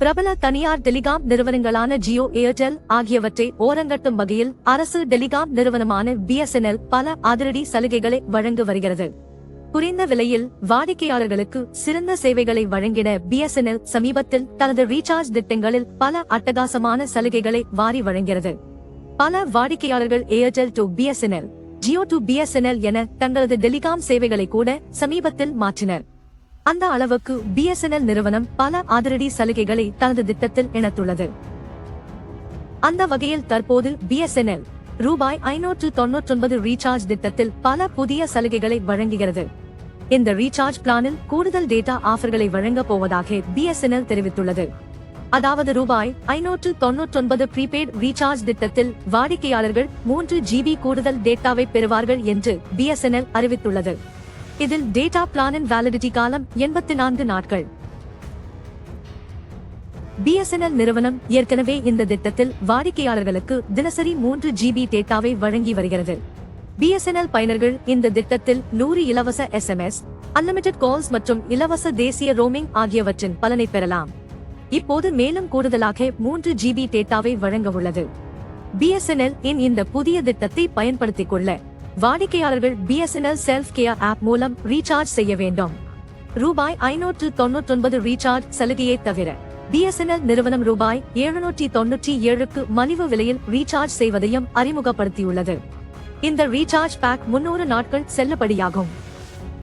பிரபல தனியார் டெலிகாம் நிறுவனங்களான ஜியோ ஏர்டெல் ஆகியவற்றை ஓரங்கட்டும் வகையில் அரசு டெலிகாம் நிறுவனமான பிஎஸ்என்எல் பல அதிரடி சலுகைகளை வழங்கி வருகிறது. குறைந்த விலையில் வாடிக்கையாளர்களுக்கு சிறந்த சேவைகளை வழங்கின பிஎஸ்என்எல் சமீபத்தில் தனது ரீசார்ஜ் திட்டங்களில் பல அட்டகாசமான சலுகைகளை வாரி வழங்கிறது பல வாடிக்கையாளர்கள் Airtel to BSNL Jio to BSNL என தங்களது டெலிகாம் சேவைகளை கூட சமீபத்தில் மாற்றினர். அந்த அளவுக்கு பிஎஸ்என்எல் நிறுவனம் பல அதிரடி சலுகைகளை தனது திட்டத்தில் இணைத்துள்ளது. அந்த வகையில் தற்போது பிஎஸ்என்எல் ரூபாய் ஐநூற்று தொன்னூற்றொன்பது ரீசார்ஜ் திட்டத்தில் பல புதிய சலுகைகளை வழங்குகிறது. இந்த ரீசார்ஜ் பிளானில் கூடுதல் டேட்டா ஆஃபர்களை வழங்கப் போவதாக பிஎஸ்என்எல் தெரிவித்துள்ளது. அதாவது ரூபாய் ஐநூற்று தொன்னூற்றொன்பது ப்ரீபெய்ட் ரீசார்ஜ் திட்டத்தில் வாடிக்கையாளர்கள் மூன்று ஜிபி கூடுதல் டேட்டாவை பெறுவார்கள் என்று பிஎஸ்என்எல் அறிவித்துள்ளது. இதில் டேட்டா பிளானின் வேலிடிட்டி காலம் எண்பத்தி நான்கு நாட்கள் பிஎஸ்என்எல் நிறுவனம் ஏற்கனவே இந்த திட்டத்தில் வாடிக்கையாளர்களுக்கு தினசரி மூன்று ஜிபி டேட்டாவை வழங்கி வருகிறது. பிஎஸ்என்எல் பயனர்கள் இந்த திட்டத்தில் நூறு இலவச எஸ்எம்எஸ் அன்லிமிடெட் கால்ஸ் மற்றும் இலவச தேசிய ரோமிங் ஆகியவற்றின் பலனை பெறலாம். இப்போது மேலும் கூடுதலாக மூன்று ஜிபி டேட்டாவை வழங்க உள்ளது. பிஎஸ்என்எல் இன் இந்த புதிய திட்டத்தை பயன்படுத்திக் கொள்ள வாடிக்கையாளர்கள் பிஎஸ்என்எல் செல்ஃப் கேர் ஆப் மூலம் ரீசார்ஜ் செய்ய வேண்டும். ரூபாய் ஐநூற்று தொன்னூற்றொன்பது ரீசார்ஜ் சலுகையை தவிர பிஎஸ்என்எல் நிறுவனம் ரூபாய் எழுநூற்றி தொன்னூற்றி ஏழுக்கு மலிவு விலையில் ரீசார்ஜ் செய்வதையும் அறிமுகப்படுத்தியுள்ளது. இந்த ரீசார்ஜ் பேக் முன்னூறு நாட்கள் செல்லுபடியாகும்.